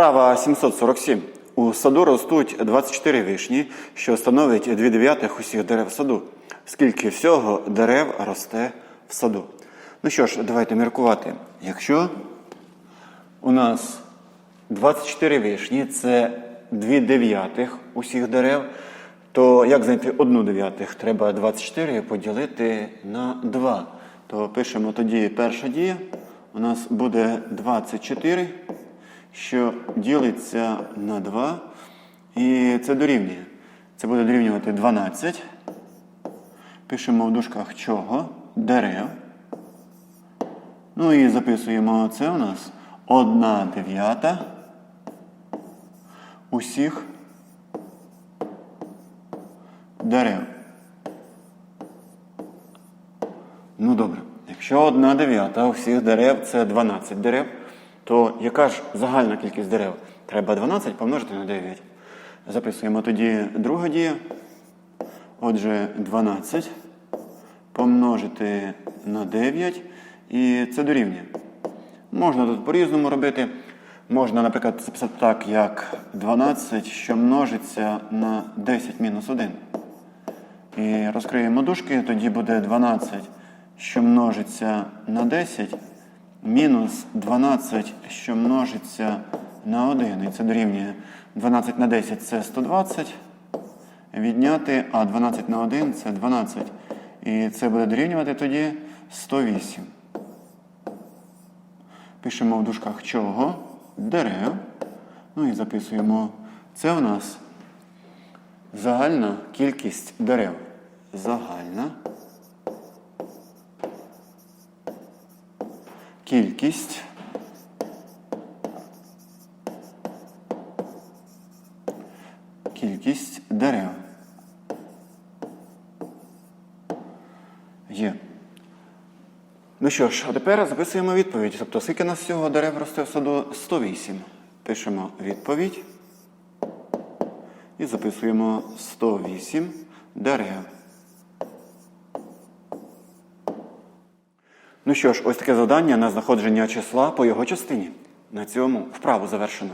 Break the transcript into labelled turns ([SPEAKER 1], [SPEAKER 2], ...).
[SPEAKER 1] Вправа 747. У саду ростуть 24 вишні, що становить 2 дев'ятих усіх дерев саду. Скільки всього дерев росте в саду? Ну що ж, давайте міркувати. Якщо у нас 24 вишні це 2 дев'ятих усіх дерев, то як знайти одну дев'ятих? Треба 24 поділити на 2. То пишемо тоді перша дія. У нас буде 24, що ділиться на 2. І це дорівнює. Це буде дорівнювати 12. Пишемо в дужках чого? Дерев. Ну і записуємо це у нас 1 дев'ята усіх дерев. Ну добре. Якщо 1 дев'ята усіх дерев це 12 дерев, то яка ж загальна кількість дерев? Треба 12 помножити на 9. Записуємо тоді друга дія. Отже, 12 помножити на 9. І це дорівнює. Можна тут по-різному робити. Можна, наприклад, записати так, як 12, що множиться на 10 мінус 1. І розкриємо дужки, тоді буде 12, що множиться на 10, мінус 12, що множиться на 1. І це дорівнює 12 на 10 це 120. Відняти, а 12 на 1 це 12. І це буде дорівнювати тоді 108. Пишемо в дужках чого? Дерев. Ну і записуємо. Це у нас загальна кількість дерев. Загальна кількість кількість дерев. Є. Ну що ж, а тепер записуємо відповідь. Тобто, скільки нас всього дерев росте в саду? 108. Пишемо відповідь. І записуємо 108 дерев. Ну що ж, ось таке завдання на знаходження числа по його частині. На цьому вправу завершено.